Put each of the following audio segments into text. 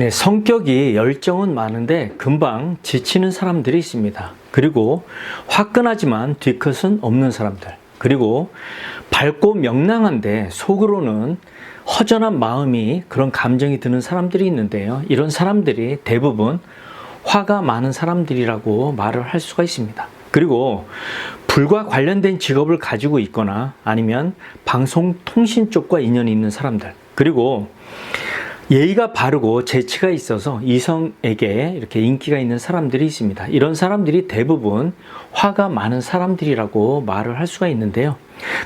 네, 성격이 열정은 많은데 금방 지치는 사람들이 있습니다. 그리고 화끈하지만 뒤끝은 없는 사람들. 그리고 밝고 명랑한데 속으로는 허전한 마음이 그런 감정이 드는 사람들이 있는데요. 이런 사람들이 대부분 화가 많은 사람들이라고 말을 할 수가 있습니다. 그리고 불과 관련된 직업을 가지고 있거나 아니면 방송 통신 쪽과 인연이 있는 사람들. 그리고 예의가 바르고 재치가 있어서 이성에게 이렇게 인기가 있는 사람들이 있습니다. 이런 사람들이 대부분 화가 많은 사람들이라고 말을 할 수가 있는데요.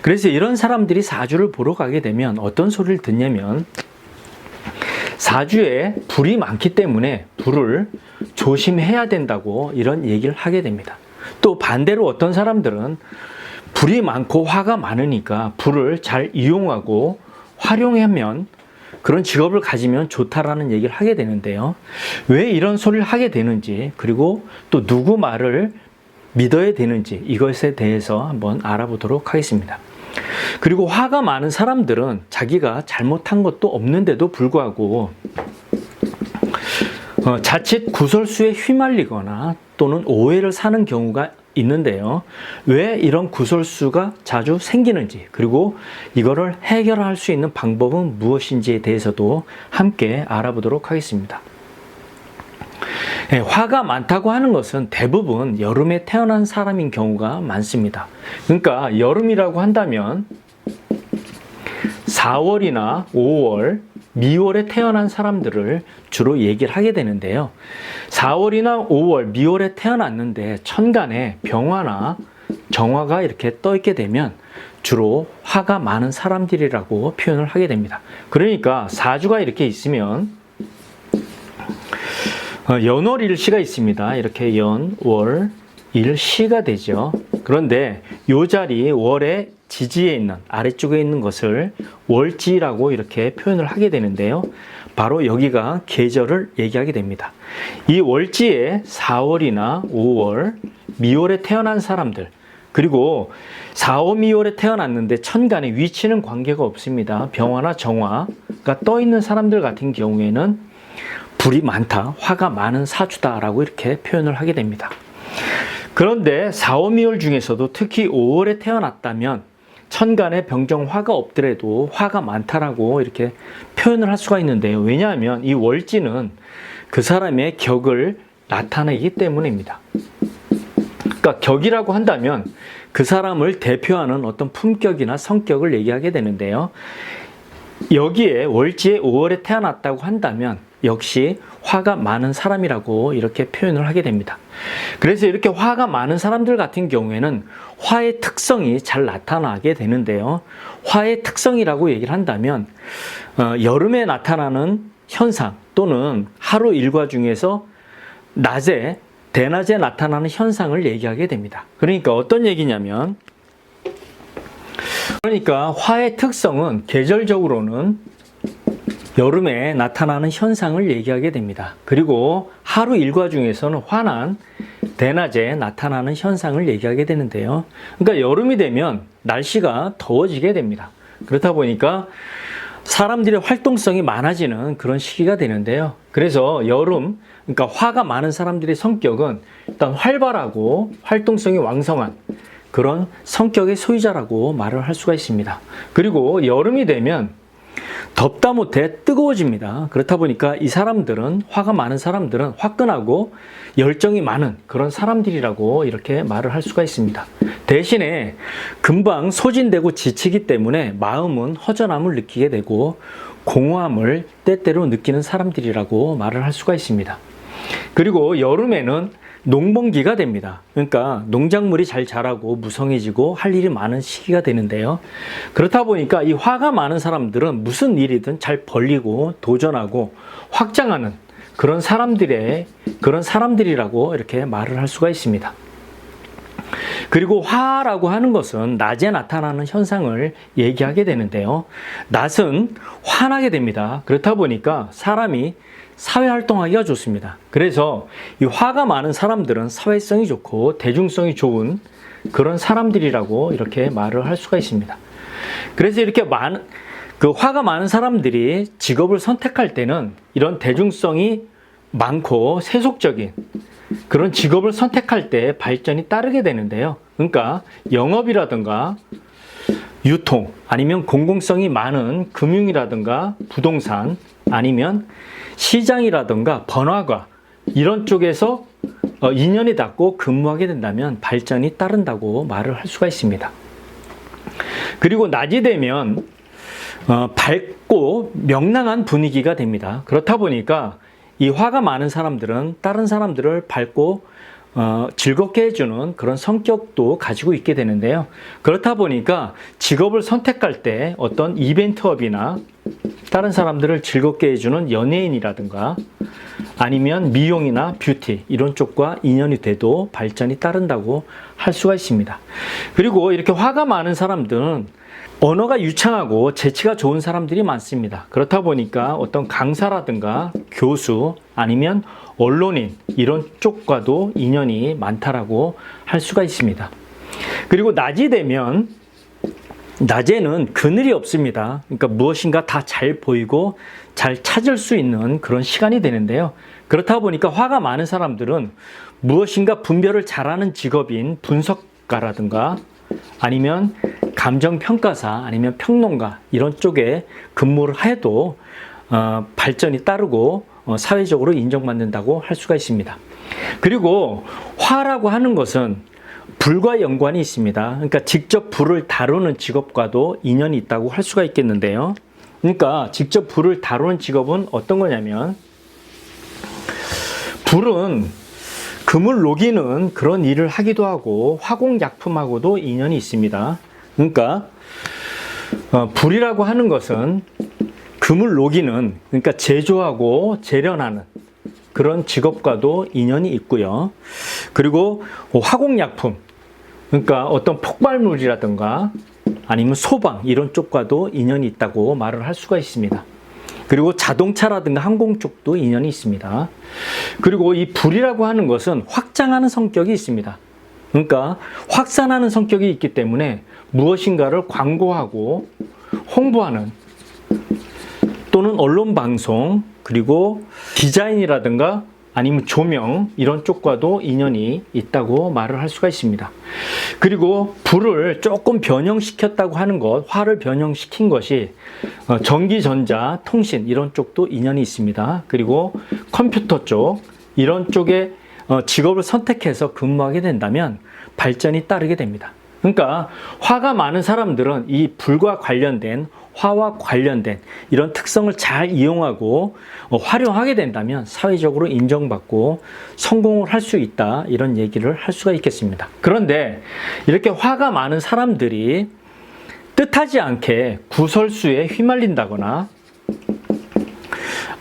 그래서 이런 사람들이 사주를 보러 가게 되면 어떤 소리를 듣냐면 사주에 불이 많기 때문에 불을 조심해야 된다고 이런 얘기를 하게 됩니다. 또 반대로 어떤 사람들은 불이 많고 화가 많으니까 불을 잘 이용하고 활용하면 그런 직업을 가지면 좋다라는 얘기를 하게 되는데요. 왜 이런 소리를 하게 되는지, 그리고 또 누구 말을 믿어야 되는지 이것에 대해서 한번 알아보도록 하겠습니다. 그리고 화가 많은 사람들은 자기가 잘못한 것도 없는데도 불구하고 어, 자칫 구설수에 휘말리거나 또는 오해를 사는 경우가 있는데요. 왜 이런 구설수가 자주 생기는지, 그리고 이거를 해결할 수 있는 방법은 무엇인지에 대해서도 함께 알아보도록 하겠습니다. 예, 화가 많다고 하는 것은 대부분 여름에 태어난 사람인 경우가 많습니다. 그러니까 여름이라고 한다면 4월이나 5월, 미월에 태어난 사람들을 주로 얘기를 하게 되는데요. 4월이나 5월, 미월에 태어났는데 천간에 병화나 정화가 이렇게 떠 있게 되면 주로 화가 많은 사람들이라고 표현을 하게 됩니다. 그러니까 사주가 이렇게 있으면 어, 연월일시가 있습니다. 이렇게 연, 월, 일시가 되죠. 그런데 요 자리 월의 지지에 있는 아래쪽에 있는 것을 월지라고 이렇게 표현을 하게 되는데요. 바로 여기가 계절을 얘기하게 됩니다. 이 월지에 4월이나 5월, 미월에 태어난 사람들, 그리고 4, 5, 미월에 태어났는데 천간에 위치는 관계가 없습니다. 병화나 정화가 떠 있는 사람들 같은 경우에는 불이 많다, 화가 많은 사주다라고 이렇게 표현을 하게 됩니다. 그런데 4, 5, 미월 중에서도 특히 5월에 태어났다면 천간에 병정 화가 없더라도 화가 많다라고 이렇게 표현을 할 수가 있는데요. 왜냐하면 이 월지는 그 사람의 격을 나타내기 때문입니다. 그러니까 격이라고 한다면 그 사람을 대표하는 어떤 품격이나 성격을 얘기하게 되는데요. 여기에 월지에 5월에 태어났다고 한다면 역시 화가 많은 사람이라고 이렇게 표현을 하게 됩니다. 그래서 이렇게 화가 많은 사람들 같은 경우에는 화의 특성이 잘 나타나게 되는데요. 화의 특성이라고 얘기를 한다면 어, 여름에 나타나는 현상 또는 하루 일과 중에서 낮에 대낮에 나타나는 현상을 얘기하게 됩니다. 그러니까 어떤 얘기냐면 그러니까 화의 특성은 계절적으로는 여름에 나타나는 현상을 얘기하게 됩니다. 그리고 하루 일과 중에서는 화난 대낮에 나타나는 현상을 얘기하게 되는데요. 그러니까 여름이 되면 날씨가 더워지게 됩니다. 그렇다 보니까 사람들의 활동성이 많아지는 그런 시기가 되는데요. 그래서 여름, 그러니까 화가 많은 사람들의 성격은 일단 활발하고 활동성이 왕성한 그런 성격의 소유자라고 말을 할 수가 있습니다. 그리고 여름이 되면 덥다 못해 뜨거워집니다. 그렇다 보니까 이 사람들은 화가 많은 사람들은 화끈하고 열정이 많은 그런 사람들이라고 이렇게 말을 할 수가 있습니다. 대신에 금방 소진되고 지치기 때문에 마음은 허전함을 느끼게 되고 공허함을 때때로 느끼는 사람들이라고 말을 할 수가 있습니다. 그리고 여름에는 농번기가 됩니다. 그러니까 농작물이 잘 자라고 무성해지고 할 일이 많은 시기가 되는데요. 그렇다 보니까 이 화가 많은 사람들은 무슨 일이든 잘 벌리고 도전하고 확장하는 그런 사람들의 그런 사람들이라고 이렇게 말을 할 수가 있습니다. 그리고 화라고 하는 것은 낮에 나타나는 현상을 얘기하게 되는데요. 낮은 화나게 됩니다. 그렇다 보니까 사람이 사회 활동하기가 좋습니다. 그래서 이 화가 많은 사람들은 사회성이 좋고 대중성이 좋은 그런 사람들이라고 이렇게 말을 할 수가 있습니다. 그래서 이렇게 많은 그 화가 많은 사람들이 직업을 선택할 때는 이런 대중성이 많고 세속적인 그런 직업을 선택할 때 발전이 따르게 되는데요. 그러니까 영업이라든가 유통 아니면 공공성이 많은 금융이라든가 부동산 아니면 시장이라든가 번화가 이런 쪽에서 어, 인연이 닿고 근무하게 된다면 발전이 따른다고 말을 할 수가 있습니다. 그리고 낮이 되면 어, 밝고 명랑한 분위기가 됩니다. 그렇다 보니까 이 화가 많은 사람들은 다른 사람들을 밝고 어, 즐겁게 해주는 그런 성격도 가지고 있게 되는데요. 그렇다 보니까 직업을 선택할 때 어떤 이벤트업이나 다른 사람들을 즐겁게 해주는 연예인이라든가 아니면 미용이나 뷰티 이런 쪽과 인연이 돼도 발전이 따른다고 할 수가 있습니다. 그리고 이렇게 화가 많은 사람들은 언어가 유창하고 재치가 좋은 사람들이 많습니다. 그렇다 보니까 어떤 강사라든가 교수 아니면 언론인 이런 쪽과도 인연이 많다라고 할 수가 있습니다. 그리고 낮이 되면 낮에는 그늘이 없습니다. 그러니까 무엇인가 다 잘 보이고 잘 찾을 수 있는 그런 시간이 되는데요. 그렇다 보니까 화가 많은 사람들은 무엇인가 분별을 잘하는 직업인 분석가라든가 아니면 감정평가사 아니면 평론가 이런 쪽에 근무를 해도 어, 발전이 따르고 어, 사회적으로 인정받는다고 할 수가 있습니다. 그리고 화라고 하는 것은 불과 연관이 있습니다. 그러니까 직접 불을 다루는 직업과도 인연이 있다고 할 수가 있겠는데요. 그러니까 직접 불을 다루는 직업은 어떤 거냐면 불은 금을 녹이는 그런 일을 하기도 하고 화공약품하고도 인연이 있습니다. 그러니까 어, 불이라고 하는 것은 금을 녹이는 그러니까 제조하고 재련하는 그런 직업과도 인연이 있고요. 그리고 화공약품 그러니까 어떤 폭발물이라든가 아니면 소방 이런 쪽과도 인연이 있다고 말을 할 수가 있습니다. 그리고 자동차라든가 항공 쪽도 인연이 있습니다. 그리고 이 불이라고 하는 것은 확장하는 성격이 있습니다. 그러니까 확산하는 성격이 있기 때문에 무엇인가를 광고하고 홍보하는 또는 언론 방송 그리고 디자인이라든가 아니면 조명 이런 쪽과도 인연이 있다고 말을 할 수가 있습니다. 그리고 불을 조금 변형시켰다고 하는 것, 화를 변형시킨 것이 어, 전기, 전자, 통신 이런 쪽도 인연이 있습니다. 그리고 컴퓨터 쪽 이런 쪽에 어, 직업을 선택해서 근무하게 된다면 발전이 따르게 됩니다. 그러니까 화가 많은 사람들은 이 불과 관련된 화와 관련된 이런 특성을 잘 이용하고 어, 활용하게 된다면 사회적으로 인정받고 성공을 할 수 있다 이런 얘기를 할 수가 있겠습니다. 그런데 이렇게 화가 많은 사람들이 뜻하지 않게 구설수에 휘말린다거나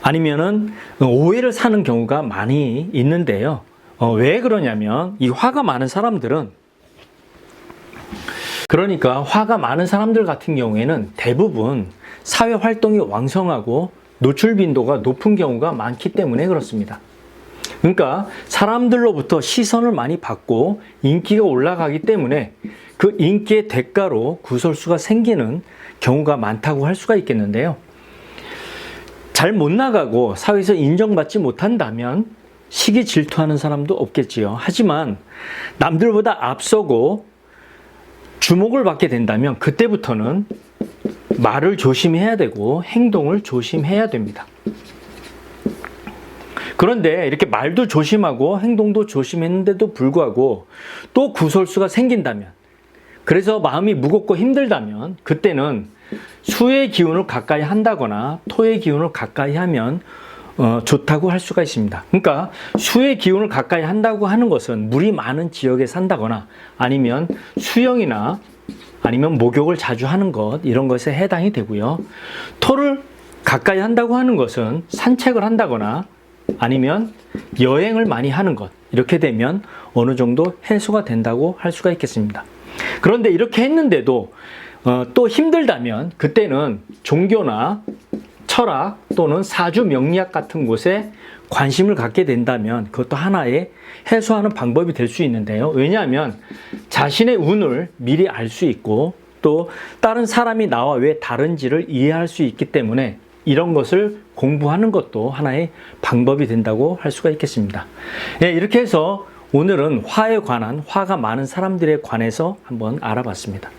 아니면은 오해를 사는 경우가 많이 있는데요. 어, 왜 그러냐면 이 화가 많은 사람들은 그러니까 화가 많은 사람들 같은 경우에는 대부분 사회 활동이 왕성하고 노출 빈도가 높은 경우가 많기 때문에 그렇습니다. 그러니까 사람들로부터 시선을 많이 받고 인기가 올라가기 때문에 그 인기의 대가로 구설수가 생기는 경우가 많다고 할 수가 있겠는데요. 잘 못 나가고 사회에서 인정받지 못한다면 시기 질투하는 사람도 없겠지요. 하지만 남들보다 앞서고 주목을 받게 된다면 그때부터는 말을 조심해야 되고 행동을 조심해야 됩니다. 그런데 이렇게 말도 조심하고 행동도 조심했는데도 불구하고 또 구설수가 생긴다면 그래서 마음이 무겁고 힘들다면 그때는 수의 기운을 가까이 한다거나 토의 기운을 가까이 하면 어, 좋다고 할 수가 있습니다. 그러니까 수의 기운을 가까이 한다고 하는 것은 물이 많은 지역에 산다거나 아니면 수영이나 아니면 목욕을 자주 하는 것 이런 것에 해당이 되고요. 토를 가까이 한다고 하는 것은 산책을 한다거나 아니면 여행을 많이 하는 것 이렇게 되면 어느 정도 해소가 된다고 할 수가 있겠습니다. 그런데 이렇게 했는데도 어, 또 힘들다면 그때는 종교나 철학 또는 사주 명리학 같은 곳에 관심을 갖게 된다면 그것도 하나의 해소하는 방법이 될 수 있는데요. 왜냐하면 자신의 운을 미리 알 수 있고 또 다른 사람이 나와 왜 다른지를 이해할 수 있기 때문에 이런 것을 공부하는 것도 하나의 방법이 된다고 할 수가 있겠습니다. 예, 이렇게 해서 오늘은 화에 관한 화가 많은 사람들에 관해서 한번 알아봤습니다.